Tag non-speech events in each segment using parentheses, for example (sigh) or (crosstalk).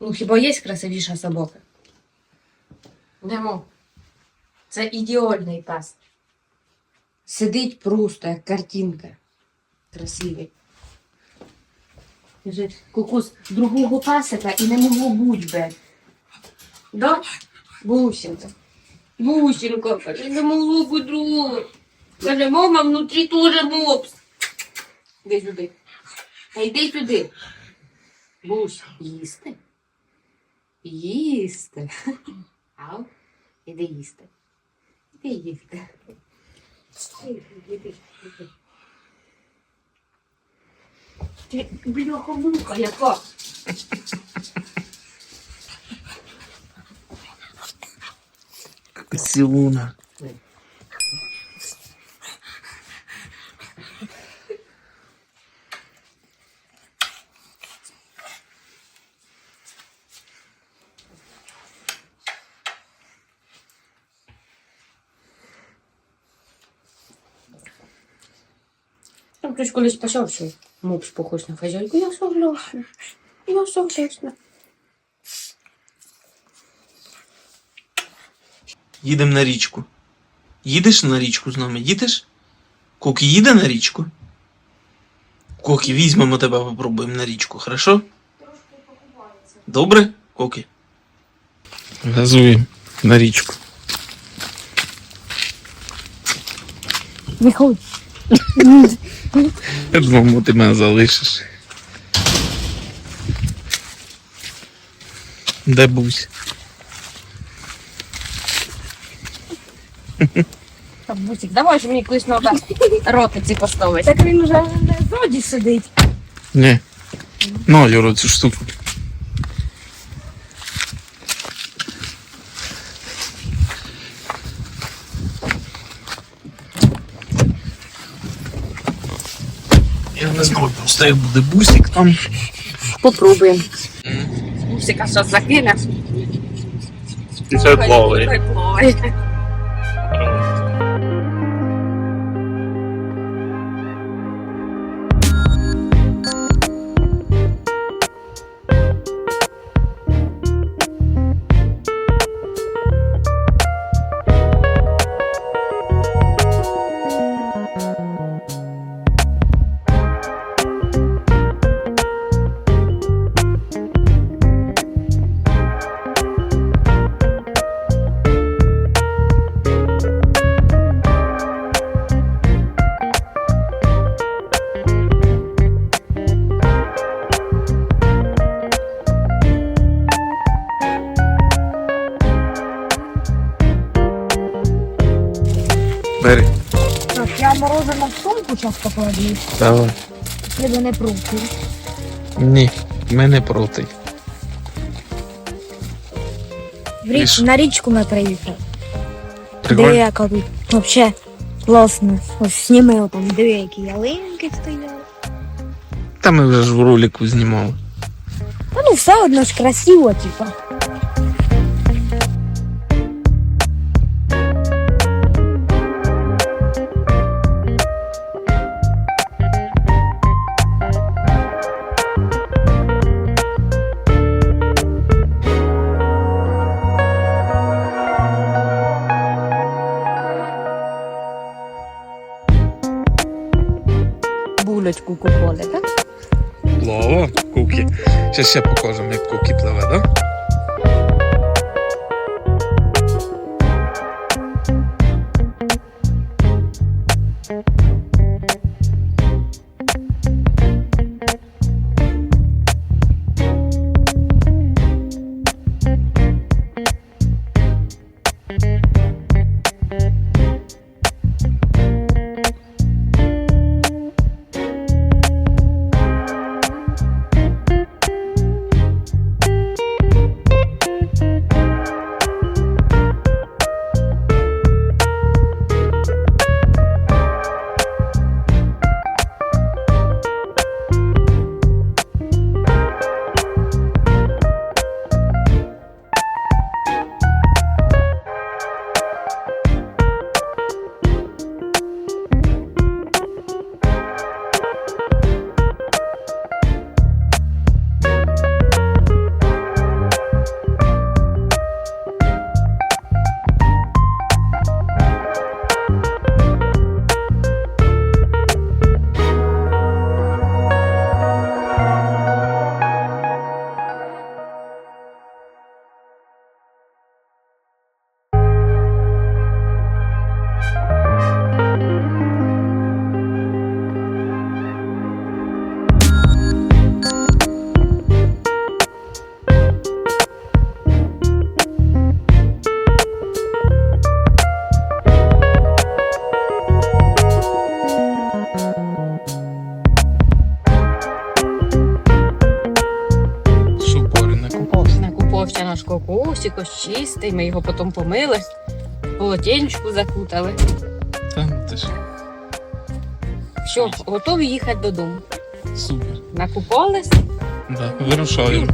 Ну, хіба є красивіша собака? Нема. Це ідеальний пес. Сидить просто, як картинка. Красивий. Каже, кукус другого пасика і не могло бути би. Да? Бусинка. Бусинка, каже, не могло бути другого. Каже, мама, внутрі теж мопс. Іди сюди. А йди сюди. Бусь, їсти. Їсти. (laughs) Ау, іди їсти. Іди їсти. Іди, іди, іди. Ти бляха муха яка. Сілуна. Там хтось колись писав, що мопс похож на хазяйку. Я согласна. Я согласна. Їдемо на річку. Їдеш на річку з нами? Їдеш? Кокі їде на річку? Кокі, візьмемо тебе, попробуємо на річку, хорошо? Добре, Кокі? Газуємо на річку. Виходь. Я думав, ти мене залишиш. Де бусь? Так, Бусик, давай ж мені колись треба ротиці поставити. Так він вже на зоді сидить. Ні. Ну, Юро, цю штуку. Я знаю, буде бусик там. Попробуємо. Бусика зараз закине. І це плаває. Мороженое в сумку зараз покладу. Давай. Я не проти. Ні, ми не проти. В річ, на річку ми приїхали. Прикольно? Диви, яка тут вообще класно. Ось сніми там, диви, які ялинки стояли. Та ми вже ж в ролику знімали. Та ну все одно ж красиво, типа. Булочку купили, так? Плава, куки. Ще ще покажемо, як куки пливе, так? Да? Ось якось чистий, ми його потім помили, в полотенчику закутали. Та ти ж Що, готові їхати додому? супер. Накупались? Да, вирушаємо.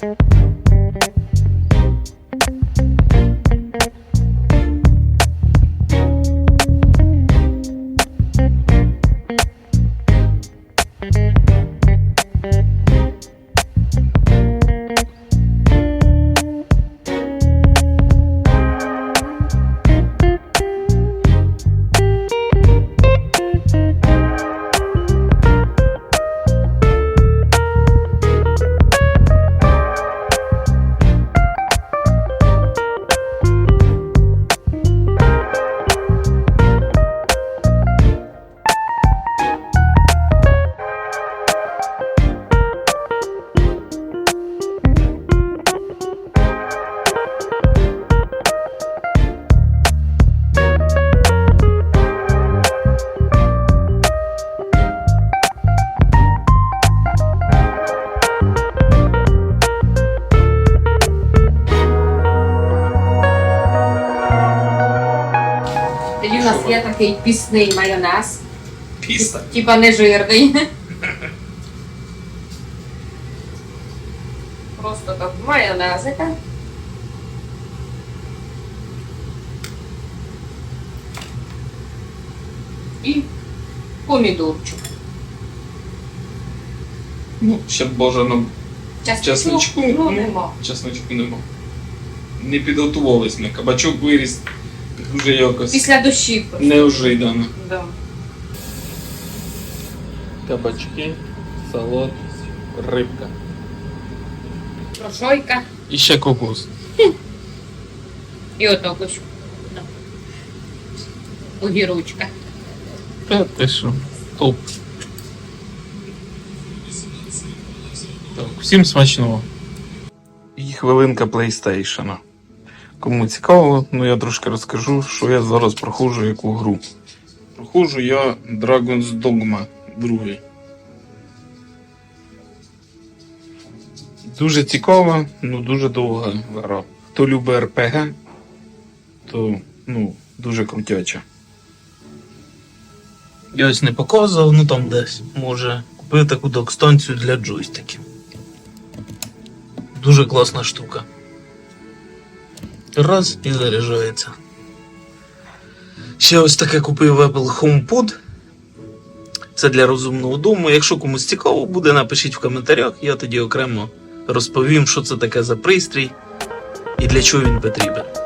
Тоді такий пісний майонез. Піста. Типа нежирний. (laughs) Просто так майонезика. І помідорчик. Ну, ще бажано Чесничку, Чесничку? Ну, Ну. нема. чесночку нема. Не підготувались ми. Кабачок виріс дуже якось Після дощів. неожиданно. Да. Кабачки, салат, рибка. Прошойка І ще кокос. і ото ось. Огірочка. Та ти що? Топ. Так, всім смачного. І хвилинка PlayStation. Кому цікаво, ну я трошки розкажу, що я зараз проходжу яку гру. Проходжу я Dragon's Dogma 2. Дуже цікава, ну дуже довга гра. Хто любить РПГ, то ну, дуже крутяча. Я ось не показував, ну там десь. Може, купив таку док-станцію для джойстиків. Дуже класна штука. Раз і заряджається. Ще ось таке купив Apple HomePod. Це для розумного дому. Якщо комусь цікаво буде, напишіть в коментарях, я тоді окремо розповім, що це таке за пристрій і для чого він потрібен.